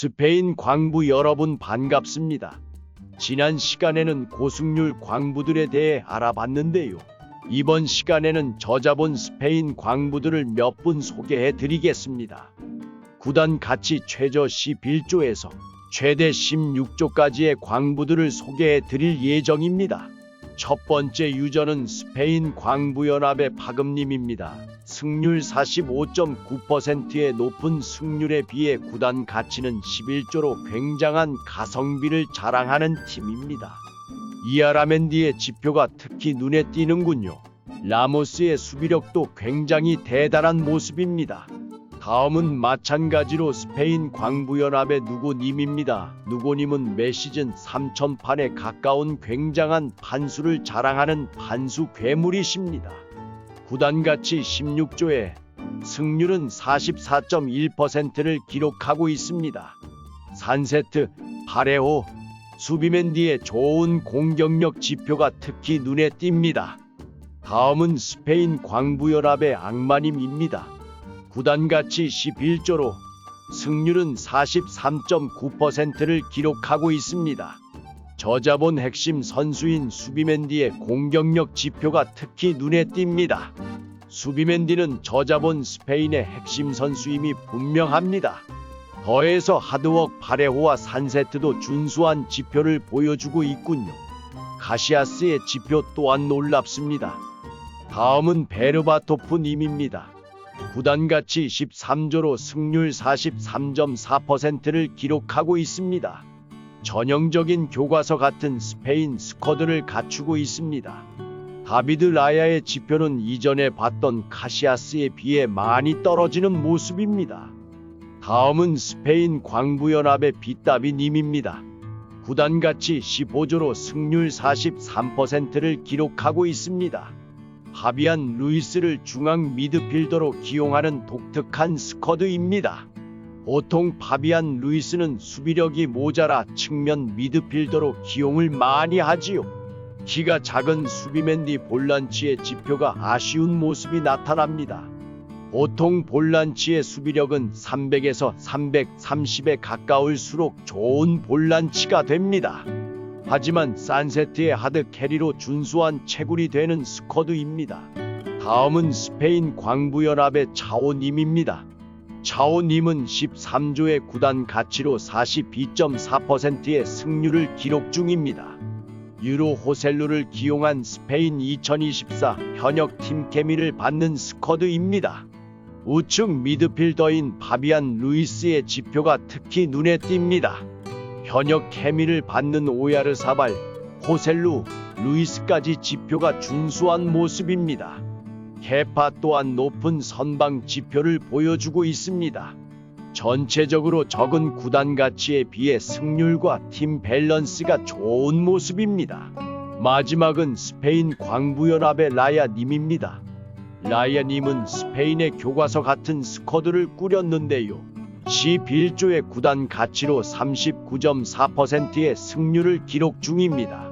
스페인 광부 여러분 반갑습니다. 지난 시간에는 고승률 광부들에 대해 알아봤는데요. 이번 시간에는 저자본 스페인 광부들을 몇 분 소개해 드리겠습니다. 구단 가치 최저 11조에서 최대 16조까지의 광부들을 소개해 드릴 예정입니다. 첫 번째 유저는 스페인 광부연합의 파금님입니다. 승률 45.9%의 높은 승률에 비해 구단 가치는 11조로 굉장한 가성비를 자랑하는 팀입니다. 이아라멘디의 지표가 특히 눈에 띄는군요. 라모스의 수비력도 굉장히 대단한 모습입니다. 다음은 마찬가지로 스페인 광부연합의 누고님입니다. 누고님은 매 시즌 3천판에 가까운 굉장한 판수를 자랑하는 판수 괴물이십니다. 구단 가치 16조에 승률은 44.1%를 기록하고 있습니다. 산세트, 파레호, 수비맨디의 좋은 공격력 지표가 특히 눈에 띕니다. 다음은 스페인 광부연합의 악마님입니다. 구단 가치 11조로 승률은 43.9%를 기록하고 있습니다. 저자본 핵심 선수인 수비맨디의 공격력 지표가 특히 눈에 띕니다. 수비맨디는 저자본 스페인의 핵심 선수임이 분명합니다. 더해서 하드웍 바레호와 산세트도 준수한 지표를 보여주고 있군요. 가시아스의 지표 또한 놀랍습니다. 다음은 베르바토프 님입니다. 구단 가치 13조로 승률 43.4%를 기록하고 있습니다. 전형적인 교과서 같은 스페인 스쿼드를 갖추고 있습니다. 다비드 라야의 지표는 이전에 봤던 카시아스에 비해 많이 떨어지는 모습입니다. 다음은 스페인 광부연합의 빗다비님입니다. 구단 가치 15조로 승률 43%를 기록하고 있습니다. 파비안 루이스를 중앙 미드필더로 기용하는 독특한 스쿼드입니다. 보통 파비안 루이스는 수비력이 모자라 측면 미드필더로 기용을 많이 하지요. 키가 작은 수비맨디 볼란치의 지표가 아쉬운 모습이 나타납니다. 보통 볼란치의 수비력은 300에서 330에 가까울수록 좋은 볼란치가 됩니다. 하지만 산세트의 하드 캐리로 준수한 채굴이 되는 스쿼드입니다. 다음은 스페인 광부연합의 차오님입니다. 차오님은 13조의 구단 가치로 42.4%의 승률을 기록 중입니다. 유로 호셀루를 기용한 스페인 2024 현역 팀 케미를 받는 스쿼드입니다. 우측 미드필더인 파비안 루이스의 지표가 특히 눈에 띕니다. 현역 케미를 받는 오야르 사발, 호셀루, 루이스까지 지표가 준수한 모습입니다. 케파 또한 높은 선방 지표를 보여주고 있습니다. 전체적으로 적은 구단 가치에 비해 승률과 팀 밸런스가 좋은 모습입니다. 마지막은 스페인 광부연합의 라야님입니다. 라야님은 스페인의 교과서 같은 스쿼드를 꾸렸는데요. 11조의 구단 가치로 39.4%의 승률을 기록 중입니다.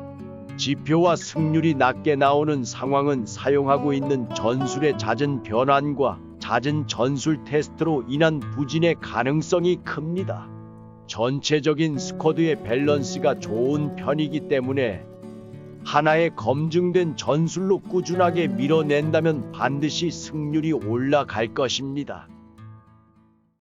지표와 승률이 낮게 나오는 상황은 사용하고 있는 전술의 잦은 변환과 잦은 전술 테스트로 인한 부진의 가능성이 큽니다. 전체적인 스쿼드의 밸런스가 좋은 편이기 때문에 하나의 검증된 전술로 꾸준하게 밀어낸다면 반드시 승률이 올라갈 것입니다.